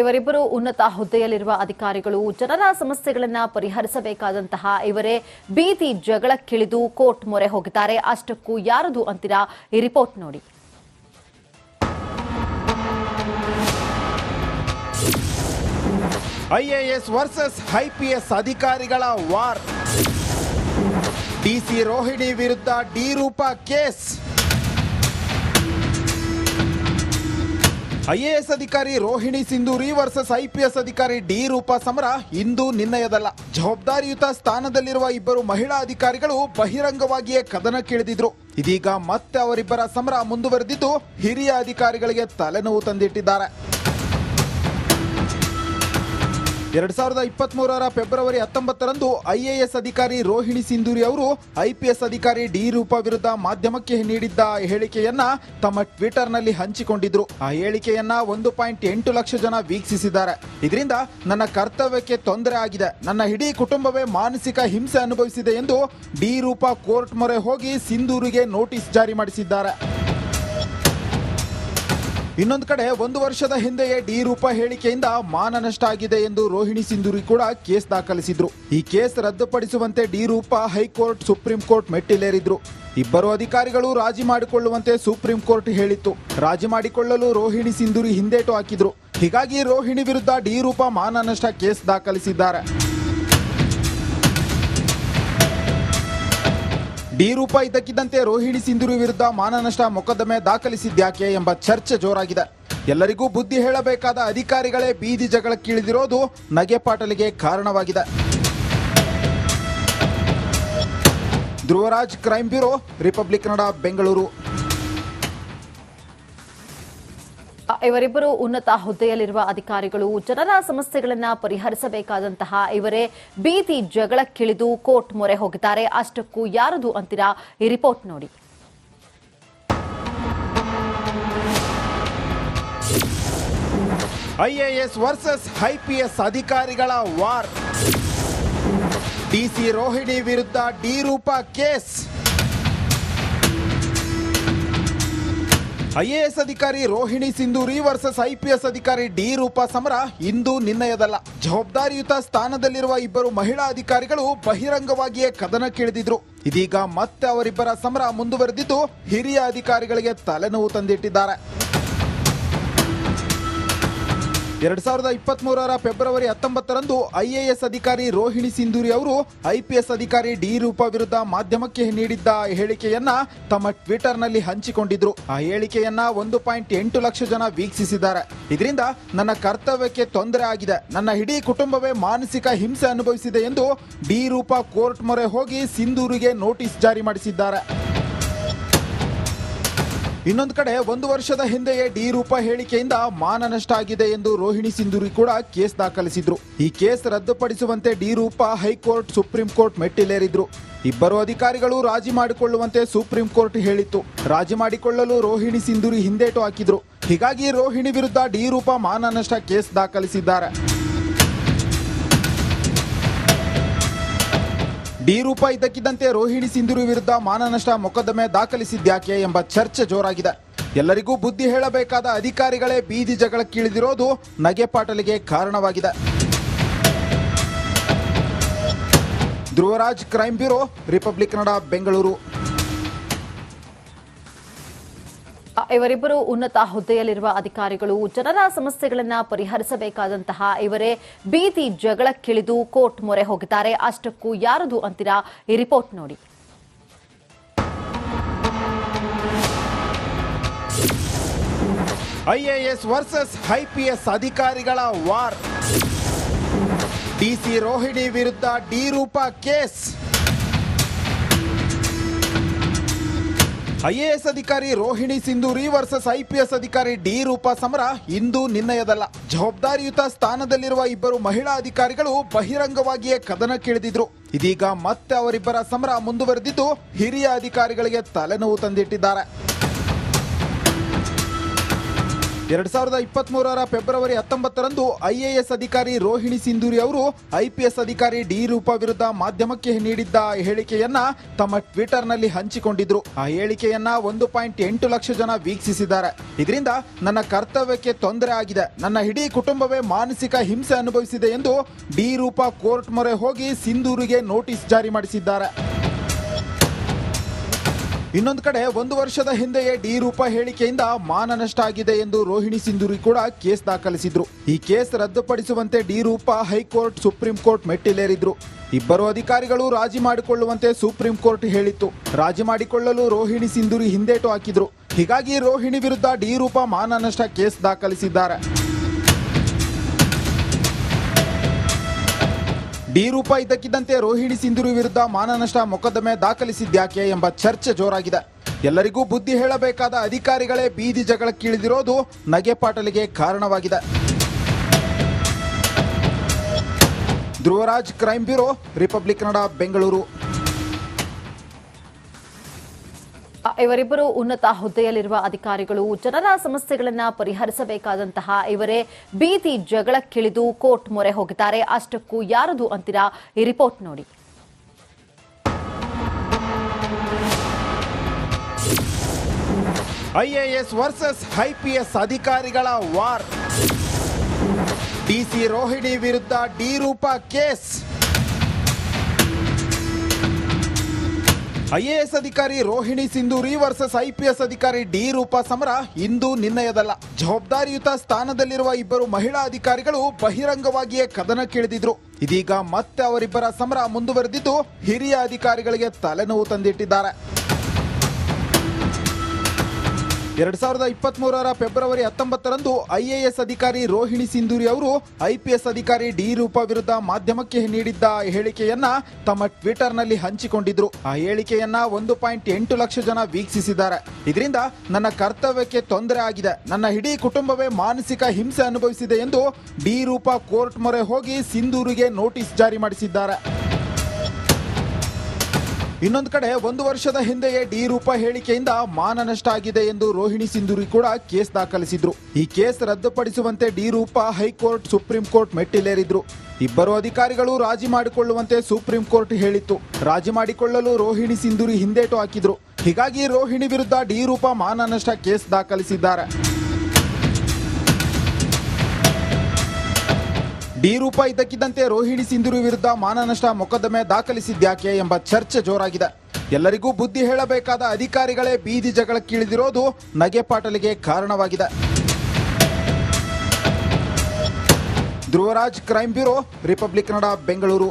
ಇವರಿಬ್ಬರು ಉನ್ನತ ಹುದ್ದೆಯಲ್ಲಿರುವ ಅಧಿಕಾರಿಗಳು ಜನರ ಸಮಸ್ಯೆಗಳನ್ನು ಪರಿಹರಿಸಬೇಕಾದಂತಹ ಇವರೇ ಬೀದಿ ಜಗಳಕ್ಕಿಳಿದು ಕೋರ್ಟ್ ಮೊರೆ ಹೋಗಿದ್ದಾರೆ. ಅಷ್ಟಕ್ಕೂ ಯಾರದು ಅಂತೀರಾ ಈ ರಿಪೋರ್ಟ್ ನೋಡಿ. ಐಎಎಸ್ ವರ್ಸಸ್ ಐಪಿಎಸ್ ಅಧಿಕಾರಿಗಳ ವಾರ್. ಡಿಸಿ ರೋಹಿಣಿ ವಿರುದ್ಧ ಡಿ ರೂಪಾ ಕೇಸ್. ಐಎಎಸ್ ಅಧಿಕಾರಿ ರೋಹಿಣಿ ಸಿಂಧೂರಿ ವರ್ಸಸ್ ಐಪಿಎಸ್ ಅಧಿಕಾರಿ ಡಿ ರೂಪ ಸಮರ ಇಂದು ನಿರ್ಣಯದಲ್ಲ. ಜವಾಬ್ದಾರಿಯುತ ಸ್ಥಾನದಲ್ಲಿರುವ ಇಬ್ಬರು ಮಹಿಳಾ ಅಧಿಕಾರಿಗಳು ಬಹಿರಂಗವಾಗಿಯೇ ಕದನಕ್ಕಿಳಿದಿದ್ರು ಇದೀಗ ಮತ್ತೆ ಅವರಿಬ್ಬರ ಸಮರ ಮುಂದುವರೆದಿದ್ದು ಹಿರಿಯ ಅಧಿಕಾರಿಗಳಿಗೆ ತಲೆನೋವು ತಂದಿಟ್ಟಿದ್ದಾರೆ. ಎರಡ್ ಸಾವಿರದ ಇಪ್ಪತ್ತ್ ಮೂರರ ಫೆಬ್ರವರಿ ಹತ್ತೊಂಬತ್ತರಂದು ಐಎಎಸ್ ಅಧಿಕಾರಿ ರೋಹಿಣಿ ಸಿಂಧೂರಿ ಅವರು ಐಪಿಎಸ್ ಅಧಿಕಾರಿ ಡಿ ರೂಪ ವಿರುದ್ಧ ಮಾಧ್ಯಮಕ್ಕೆ ನೀಡಿದ್ದ ಹೇಳಿಕೆಯನ್ನ ತಮ್ಮ ಟ್ವಿಟರ್ನಲ್ಲಿ ಹಂಚಿಕೊಂಡಿದ್ರು. ಆ ಹೇಳಿಕೆಯನ್ನ ಒಂದು ಪಾಯಿಂಟ್ ಎಂಟು ಲಕ್ಷ ಜನ ವೀಕ್ಷಿಸಿದ್ದಾರೆ. ಇದರಿಂದ ನನ್ನ ಕರ್ತವ್ಯಕ್ಕೆ ತೊಂದರೆ ಆಗಿದೆ. ನನ್ನ ಇಡೀ ಕುಟುಂಬವೇ ಮಾನಸಿಕ ಹಿಂಸೆ ಅನುಭವಿಸಿದೆ ಎಂದು ಡಿ ರೂಪ ಕೋರ್ಟ್ ಮೊರೆ ಹೋಗಿ ಸಿಂಧೂರಿಗೆ ನೋಟಿಸ್ ಜಾರಿ ಮಾಡಿಸಿದ್ದಾರೆ. ಇನ್ನೊಂದು ಕಡೆ ಒಂದು ವರ್ಷದ ಹಿಂದೆಯೇ ಡಿ ರೂಪ ಹೇಳಿಕೆಯಿಂದ ಮಾನನಷ್ಟ ಆಗಿದೆ ಎಂದು ರೋಹಿಣಿ ಸಿಂಧೂರಿ ಕೂಡ ಕೇಸ್ ದಾಖಲಿಸಿದ್ರು. ಈ case ರದ್ದುಪಡಿಸುವಂತೆ D Roopa high court, supreme court ಮೆಟ್ಟಿಲೇರಿದ್ರು. ಇಬ್ಬರು ಅಧಿಕಾರಿಗಳು ರಾಜಿ ಮಾಡಿಕೊಳ್ಳುವಂತೆ ಸುಪ್ರೀಂ ಕೋರ್ಟ್ ಹೇಳಿತ್ತು. ರಾಜಿ ಮಾಡಿಕೊಳ್ಳಲು ರೋಹಿಣಿ ಸಿಂಧೂರಿ ಹಿಂದೇಟು ಹಾಕಿದ್ರು. ಹೀಗಾಗಿ ರೋಹಿಣಿ ವಿರುದ್ಧ ಡಿ ರೂಪ ಮಾನನಷ್ಟ ಕೇಸ್ ದಾಖಲಿಸಿದ್ದಾರೆ. ಡಿ ರೂಪ ಇದ್ದಕ್ಕಿದ್ದಂತೆ ರೋಹಿಣಿ ಸಿಂಧೂರು ವಿರುದ್ಧ ಮಾನನಷ್ಟ ಮೊಕದ್ದಮೆ ದಾಖಲಿಸಿದ್ಯಾಕೆ ಎಂಬ ಚರ್ಚೆ ಜೋರಾಗಿದೆ. ಎಲ್ಲರಿಗೂ ಬುದ್ಧಿ ಹೇಳಬೇಕಾದ ಅಧಿಕಾರಿಗಳೇ ಬೀದಿ ಜಗಳಕ್ಕಿಳಿದಿರೋದು ನಗೆಪಾಟಲಿಗೆ ಕಾರಣವಾಗಿದೆ. Dhruvaraj crime bureau, Republic Kannada, Bengaluru. ಇವರಿಬ್ಬರು ಉನ್ನತ ಹುದ್ದೆಯಲ್ಲಿರುವ ಅಧಿಕಾರಿಗಳು ಜನರ ಸಮಸ್ಯೆಗಳನ್ನು ಪರಿಹರಿಸಬೇಕಾದಂತಹ ಇವರೇ ಬೀದಿ ಜಗಳಕ್ಕಿಳಿದು ಕೋರ್ಟ್ ಮೊರೆ ಹೋಗಿದ್ದಾರೆ. ಅಷ್ಟಕ್ಕೂ ಯಾರದು ಅಂತೀರಾ ಈ ರಿಪೋರ್ಟ್ ನೋಡಿ. ಐಎಎಸ್ ವರ್ಸಸ್ ಐಪಿಎಸ್ ಅಧಿಕಾರಿಗಳ ವಾರ್. ಡಿಸಿ ರೋಹಿಣಿ ವಿರುದ್ಧ ಡಿ ರೂಪಾ ಕೇಸ್. ಐಎಎಸ್ ಅಧಿಕಾರಿ ರೋಹಿಣಿ ಸಿಂಧೂರಿ ವರ್ಸಸ್ ಐಪಿಎಸ್ ಅಧಿಕಾರಿ ಡಿ ರೂಪ ಸಮರ ಇಂದು ನಿರ್ಣಯದಲ್ಲ. ಜವಾಬ್ದಾರಿಯುತ ಸ್ಥಾನದಲ್ಲಿರುವ ಇಬ್ಬರು ಮಹಿಳಾ ಅಧಿಕಾರಿಗಳು ಬಹಿರಂಗವಾಗಿಯೇ ಕದನಕ್ಕಿಳಿದಿದ್ರು. ಇದೀಗ ಮತ್ತೆ ಅವರಿಬ್ಬರ ಸಮರ ಮುಂದುವರೆದಿದ್ದು ಹಿರಿಯ ಅಧಿಕಾರಿಗಳಿಗೆ ತಲೆನೋವು ತಂದಿಟ್ಟಿದ್ದಾರೆ. ಎರಡ್ ಸಾವಿರದ ಇಪ್ಪತ್ತ್ ಮೂರರ ಫೆಬ್ರವರಿ ಹತ್ತೊಂಬತ್ತರಂದು ಐಎಎಸ್ ಅಧಿಕಾರಿ ರೋಹಿಣಿ ಸಿಂಧೂರಿ ಅವರು ಐಪಿಎಸ್ ಅಧಿಕಾರಿ ಡಿ ರೂಪ ವಿರುದ್ಧ ಮಾಧ್ಯಮಕ್ಕೆ ನೀಡಿದ್ದ ಹೇಳಿಕೆಯನ್ನ ತಮ್ಮ ಟ್ವಿಟರ್ನಲ್ಲಿ ಹಂಚಿಕೊಂಡಿದ್ರು. ಆ ಹೇಳಿಕೆಯನ್ನ ಒಂದು ಪಾಯಿಂಟ್ ಎಂಟು ಲಕ್ಷ ಜನ ವೀಕ್ಷಿಸಿದ್ದಾರೆ. ಇದರಿಂದ ನನ್ನ ಕರ್ತವ್ಯಕ್ಕೆ ತೊಂದರೆ ಆಗಿದೆ. ನನ್ನ ಇಡೀ ಕುಟುಂಬವೇ ಮಾನಸಿಕ ಹಿಂಸೆ ಅನುಭವಿಸಿದೆ ಎಂದು ಡಿ ರೂಪ ಕೋರ್ಟ್ ಮೊರೆ ಹೋಗಿ ಸಿಂಧೂರಿಗೆ ನೋಟಿಸ್ ಜಾರಿ ಮಾಡಿಸಿದ್ದಾರೆ. ಇನ್ನೊಂದು ಕಡೆ ಒಂದು ವರ್ಷದ ಹಿಂದೆಯೇ ಡಿ ರೂಪ ಹೇಳಿಕೆಯಿಂದ ಮಾನನಷ್ಟ ಆಗಿದೆ ಎಂದು ರೋಹಿಣಿ ಸಿಂಧೂರಿ ಕೂಡ ಕೇಸ್ ದಾಖಲಿಸಿದ್ರು. ಈ case ರದ್ದುಪಡಿಸುವಂತೆ D Roopa high court, supreme court ಮೆಟ್ಟಿಲೇರಿದ್ರು. ಇಬ್ಬರು ಅಧಿಕಾರಿಗಳು ರಾಜಿ ಮಾಡಿಕೊಳ್ಳುವಂತೆ ಸುಪ್ರೀಂ ಕೋರ್ಟ್ ಹೇಳಿತ್ತು. ರಾಜಿ ಮಾಡಿಕೊಳ್ಳಲು ರೋಹಿಣಿ ಸಿಂಧೂರಿ ಹಿಂದೇಟು ಹಾಕಿದ್ರು. ಹೀಗಾಗಿ ರೋಹಿಣಿ ವಿರುದ್ಧ ಡಿ ರೂಪ ಮಾನನಷ್ಟ ಕೇಸ್ ದಾಖಲಿಸಿದ್ದಾರೆ. ಡಿ ರೂಪ ಇದ್ದಕ್ಕಿದ್ದಂತೆ ರೋಹಿಣಿ ಸಿಂಧೂರು ವಿರುದ್ಧ ಮಾನನಷ್ಟ ಮೊಕದ್ದಮೆ ದಾಖಲಿಸಿದ್ಯಾಕೆ ಎಂಬ ಚರ್ಚೆ ಜೋರಾಗಿದೆ. ಎಲ್ಲರಿಗೂ ಬುದ್ಧಿ ಹೇಳಬೇಕಾದ ಅಧಿಕಾರಿಗಳೇ ಬೀದಿ ಜಗಳಕ್ಕಿಳಿದಿರೋದು ನಗೆಪಾಟಲಿಗೆ ಕಾರಣವಾಗಿದೆ. Dhruvaraj crime bureau, Republic Kannada, Bengaluru. ಇವರಿಬ್ಬರು ಉನ್ನತ ಹುದ್ದೆಯಲ್ಲಿರುವ ಅಧಿಕಾರಿಗಳು ಜನರ ಸಮಸ್ಯೆಗಳನ್ನ ಪರಿಹರಿಸಬೇಕಾದಂತಹ ಇವರೇ ಬೀದಿ ಜಗಳಕ್ಕಿಳಿದು ಕೋರ್ಟ್ ಮೊರೆ ಹೋಗಿದ್ದಾರೆ. ಅಷ್ಟಕ್ಕೂ ಯಾರದು ಅಂತೀರಾ? ಈ ರಿಪೋರ್ಟ್ ನೋಡಿ. ಐಎಎಸ್ ವರ್ಸಸ್ ಐಪಿಎಸ್ ಅಧಿಕಾರಿಗಳ ವಾರ್. ಡಿಸಿ ರೋಹಿಣಿ ವಿರುದ್ಧ ಡಿ ರೂಪಾ ಕೇಸ್. ಐಎಎಸ್ ಅಧಿಕಾರಿ ರೋಹಿಣಿ ಸಿಂಧೂರಿ ವರ್ಸಸ್ ಐಪಿಎಸ್ ಅಧಿಕಾರಿ ಡಿ ರೂಪ ಸಮರ ಇಂದು ನಿನ್ನಯದಲ್ಲ ಜವಾಬ್ದಾರಿಯುತ ಸ್ಥಾನದಲ್ಲಿರುವ ಇಬ್ಬರು ಮಹಿಳಾ ಅಧಿಕಾರಿಗಳು ಬಹಿರಂಗವಾಗಿಯೇ ಕದನಕ್ಕಿಳಿದಿದ್ರು. ಇದೀಗ ಮತ್ತೆ ಅವರಿಬ್ಬರ ಸಮರ ಮುಂದುವರೆದಿದ್ದು ಹಿರಿಯ ಅಧಿಕಾರಿಗಳಿಗೆ ತಲೆನೋವು ತಂದಿಟ್ಟಿದ್ದಾರೆ. ಎರಡ್ ಸಾವಿರದ ಇಪ್ಪತ್ತ್ ಮೂರರ ಫೆಬ್ರವರಿ ಹತ್ತೊಂಬತ್ತರಂದು ಐಎಎಸ್ ಅಧಿಕಾರಿ ರೋಹಿಣಿ ಸಿಂಧೂರಿ ಅವರು ಐಪಿಎಸ್ ಅಧಿಕಾರಿ ಡಿ ರೂಪಾ ವಿರುದ್ಧ ಮಾಧ್ಯಮಕ್ಕೆ ನೀಡಿದ್ದ ಹೇಳಿಕೆಯನ್ನ ತಮ್ಮ ಟ್ವಿಟರ್ನಲ್ಲಿ ಹಂಚಿಕೊಂಡಿದ್ರು. ಆ ಹೇಳಿಕೆಯನ್ನ ಒಂದು ಪಾಯಿಂಟ್ ಎಂಟು ಲಕ್ಷ ಜನ ವೀಕ್ಷಿಸಿದ್ದಾರೆ. ಇದರಿಂದ ನನ್ನ ಕರ್ತವ್ಯಕ್ಕೆ ತೊಂದರೆ ಆಗಿದೆ. ನನ್ನ ಇಡೀ ಕುಟುಂಬವೇ ಮಾನಸಿಕ ಹಿಂಸೆ ಅನುಭವಿಸಿದೆ ಎಂದು ಡಿ ರೂಪಾ ಕೋರ್ಟ್ ಮೊರೆ ಹೋಗಿ ಸಿಂಧೂರಿಗೆ ನೋಟಿಸ್ ಜಾರಿ ಮಾಡಿಸಿದ್ದಾರೆ. ಇನ್ನೊಂದು ಕಡೆ ಒಂದು ವರ್ಷದ ಹಿಂದೆಯೇ ಡಿ ರೂಪ ಹೇಳಿಕೆಯಿಂದ ಮಾನನಷ್ಟ ಆಗಿದೆ ಎಂದು ರೋಹಿಣಿ ಸಿಂಧೂರಿ ಕೂಡ ಕೇಸ್ ದಾಖಲಿಸಿದ್ರು. ಈ case ರದ್ದುಪಡಿಸುವಂತೆ D Roopa high court, supreme court ಮೆಟ್ಟಿಲೇರಿದ್ರು. ಇಬ್ಬರು ಅಧಿಕಾರಿಗಳು ರಾಜಿ ಮಾಡಿಕೊಳ್ಳುವಂತೆ ಸುಪ್ರೀಂ ಕೋರ್ಟ್ ಹೇಳಿತ್ತು. ರಾಜಿ ಮಾಡಿಕೊಳ್ಳಲು ರೋಹಿಣಿ ಸಿಂಧೂರಿ ಹಿಂದೇಟು ಹಾಕಿದ್ರು. ಹೀಗಾಗಿ ರೋಹಿಣಿ ವಿರುದ್ಧ ಡಿ ರೂಪ ಮಾನನಷ್ಟ ಕೇಸ್ ದಾಖಲಿಸಿದ್ದಾರೆ. ಡಿ ರೂಪ ಇದ್ದಕ್ಕಿದ್ದಂತೆ ರೋಹಿಣಿ ಸಿಂಧೂರು ವಿರುದ್ಧ ಮಾನನಷ್ಟ ಮೊಕದ್ದಮೆ ದಾಖಲಿಸಿದ್ಯಾಕೆ ಎಂಬ ಚರ್ಚೆ ಜೋರಾಗಿದೆ. ಎಲ್ಲರಿಗೂ ಬುದ್ಧಿ ಹೇಳಬೇಕಾದ ಅಧಿಕಾರಿಗಳೇ ಬೀದಿ ಜಗಳಕ್ಕಿಳಿದಿರೋದು ನಗೆಪಾಟಲಿಗೆ ಕಾರಣವಾಗಿದೆ. Dhruvaraj crime bureau, Republic Kannada, Bengaluru. ಇವರಿಬ್ಬರು ಉನ್ನತ ಹುದ್ದೆಯಲ್ಲಿರುವ ಅಧಿಕಾರಿಗಳು ಜನರ ಸಮಸ್ಯೆಗಳನ್ನು ಪರಿಹರಿಸಬೇಕಾದಂತಹ ಇವರೇ ಬೀದಿ ಜಗಳಕ್ಕಿಳಿದು ಕೋರ್ಟ್ ಮೊರೆ ಹೋಗಿದ್ದಾರೆ. ಅಷ್ಟಕ್ಕೂ ಯಾರದು ಅಂತೀರಾ ಈ ರಿಪೋರ್ಟ್ ನೋಡಿ. ಐಎಎಸ್ ವರ್ಸಸ್ ಐಪಿಎಸ್ ಅಧಿಕಾರಿಗಳ ವಾರ್. ಡಿಸಿ ರೋಹಿಣಿ ವಿರುದ್ಧ ಡಿ ರೂಪಾ ಕೇಸ್. ಐಎಎಸ್ ಅಧಿಕಾರಿ ರೋಹಿಣಿ ಸಿಂಧೂರಿ ವರ್ಸಸ್ ಐಪಿಎಸ್ ಅಧಿಕಾರಿ ಡಿ ರೂಪಾ ಸಮರ ಇಂದು ನಿನ್ನಯದಲ್ಲ ಜವಾಬ್ದಾರಿಯುತ ಸ್ಥಾನದಲ್ಲಿರುವ ಇಬ್ಬರು ಮಹಿಳಾ ಅಧಿಕಾರಿಗಳು ಬಹಿರಂಗವಾಗಿಯೇ ಕದನಕ್ಕಿಳಿದಿದ್ರು ಇದೀಗ ಮತ್ತೆ ಅವರಿಬ್ಬರ ಸಮರ ಮುಂದುವರೆದಿದ್ದು ಹಿರಿಯ ಅಧಿಕಾರಿಗಳಿಗೆ ತಲೆನೋವು ತಂದಿಟ್ಟಿದ್ದಾರೆ. ಎರಡ್ ಸಾವಿರದ ಇಪ್ಪತ್ತ್ ಮೂರರ ಫೆಬ್ರವರಿ ಹತ್ತೊಂಬತ್ತರಂದು ಐಎಎಸ್ ಅಧಿಕಾರಿ ರೋಹಿಣಿ ಸಿಂಧೂರಿ ಅವರು ಐಪಿಎಸ್ ಅಧಿಕಾರಿ ಡಿ ರೂಪಾ ವಿರುದ್ಧ ಮಾಧ್ಯಮಕ್ಕೆ ನೀಡಿದ್ದ ಹೇಳಿಕೆಯನ್ನ ತಮ್ಮ ಟ್ವಿಟರ್ನಲ್ಲಿ ಹಂಚಿಕೊಂಡಿದ್ರು. ಆ ಹೇಳಿಕೆಯನ್ನ ಒಂದು ಪಾಯಿಂಟ್ ಎಂಟು ಲಕ್ಷ ಜನ ವೀಕ್ಷಿಸಿದ್ದಾರೆ. ಇದರಿಂದ ನನ್ನ ಕರ್ತವ್ಯಕ್ಕೆ ತೊಂದರೆ ಆಗಿದೆ. ನನ್ನ ಇಡೀ ಕುಟುಂಬವೇ ಮಾನಸಿಕ ಹಿಂಸೆ ಅನುಭವಿಸಿದೆ ಎಂದು ಡಿ ರೂಪಾ ಕೋರ್ಟ್ ಮೊರೆ ಹೋಗಿ ಸಿಂಧೂರಿಗೆ ನೋಟಿಸ್ ಜಾರಿ ಮಾಡಿಸಿದ್ದಾರೆ. ಇನ್ನೊಂದು ಕಡೆ ಒಂದು ವರ್ಷದ ಹಿಂದೆಯೇ ಡಿ ರೂಪ ಹೇಳಿಕೆಯಿಂದ ಮಾನನಷ್ಟ ಆಗಿದೆ ಎಂದು ರೋಹಿಣಿ ಸಿಂಧೂರಿ ಕೂಡ ಕೇಸ್ ದಾಖಲಿಸಿದ್ರು. ಈ case ರದ್ದುಪಡಿಸುವಂತೆ D Roopa high court, supreme court ಮೆಟ್ಟಿಲೇರಿದ್ರು. ಇಬ್ಬರು ಅಧಿಕಾರಿಗಳು ರಾಜಿ ಮಾಡಿಕೊಳ್ಳುವಂತೆ ಸುಪ್ರೀಂ ಕೋರ್ಟ್ ಹೇಳಿತ್ತು. ರಾಜಿ ಮಾಡಿಕೊಳ್ಳಲು ರೋಹಿಣಿ ಸಿಂಧೂರಿ ಹಿಂದೇಟು ಹಾಕಿದ್ರು. ಹೀಗಾಗಿ ರೋಹಿಣಿ ವಿರುದ್ಧ ಡಿ ರೂಪ ಮಾನನಷ್ಟ ಕೇಸ್ ದಾಖಲಿಸಿದ್ದಾರೆ. ಡಿ ರೂಪ ಇದ್ದಕ್ಕಿದ್ದಂತೆ ರೋಹಿಣಿ ಸಿಂಧೂರು ವಿರುದ್ಧ ಮಾನನಷ್ಟ ಮೊಕದ್ದಮೆ ದಾಖಲಿಸಿದ್ಯಾಕೆ ಎಂಬ ಚರ್ಚೆ ಜೋರಾಗಿದೆ. ಎಲ್ಲರಿಗೂ ಬುದ್ಧಿ ಹೇಳಬೇಕಾದ ಅಧಿಕಾರಿಗಳೇ ಬೀದಿ ಜಗಳಕ್ಕಿಳಿದಿರೋದು ನಗೆಪಾಟಲಿಗೆ ಕಾರಣವಾಗಿದೆ. Dhruvaraj crime bureau, Republic Kannada, Bengaluru.